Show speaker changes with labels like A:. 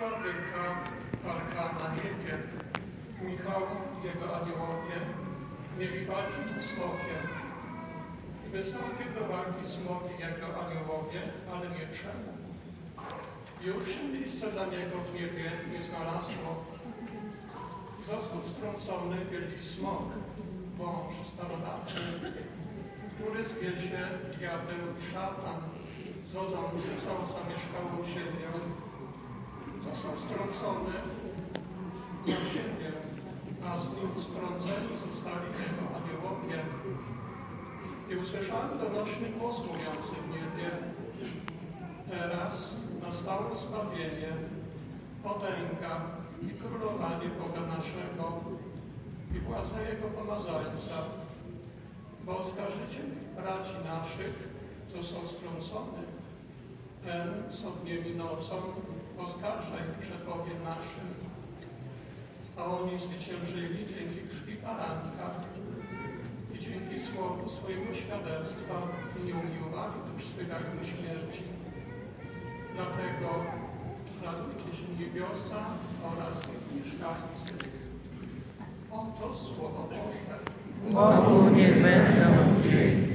A: wielka walka na niebie. Michał i jego aniołowie mieli walczyć z smokiem. I wystąpił do walki smok i jego aniołowie, ale nie czemu. Już się miejsca dla niego w niebie nie znalazło. Został strącony wielki smok, wąż starodawny, który zwie się diabeł i szatan, zodzący całą zamieszkałą ziemię. Strącony. Na ziemię, a z nim strąceni zostali jego aniołowie. I usłyszałem donośny głos mówiący w niebie, teraz nastało zbawienie, potęga i królowanie Boga naszego i władza Jego pomazańca, bo oskarżyciel braci naszych, co są strącone, ten co dniem i nocą oskarża ich przed Bogiem naszym, a oni zwyciężyli dzięki krwi baranka i dzięki słowu swojego świadectwa nie umiłowali swych aż do śmierci. Dlatego radujcie się niebiosa oraz ich mieszkańcy. Oto Słowo Boże.
B: Bogu niech będą dzięki.